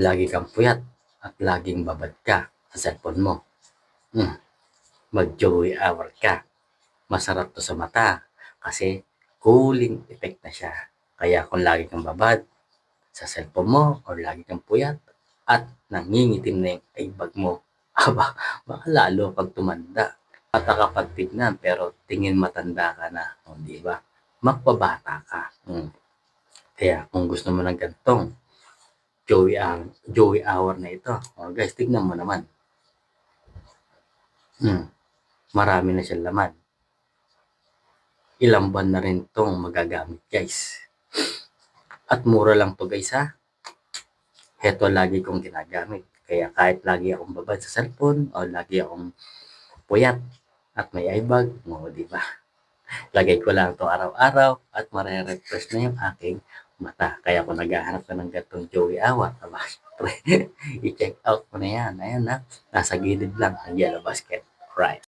lagi kang puyat at laging babad ka sa cellphone mo. Hmm. Mag-joy hour ka. Masarap to sa mata kasi cooling effect na siya. Kaya kung lagi kang babad sa cellphone mo or lagi kang puyat at nangingitim na yung ibag mo, aba, baka lalo pag tumanda. Mata ka pag tignan pero tingin matanda ka na, o, di ba? Magpabata ka. Hmm. Kaya kung gusto mo ng gantong joy, ang joy hour na ito, o guys, tignan mo naman. Hmm. Marami na siyang laman. Ilang buwan na rin tong magagamit guys. At mura lang to guys ha. Heto lagi kong ginagamit. Kaya kahit lagi akong babad sa cellphone o lagi akong puyat at may eyebag, mo, di ba? Lagay ko lang to araw-araw at mare-refresh na yung aking mata. Kaya kung naghahanap ka ng gatong Joey Awa, i-check out mo na yan. Ayan na, nasa gilid lang ang yellow basket. Right.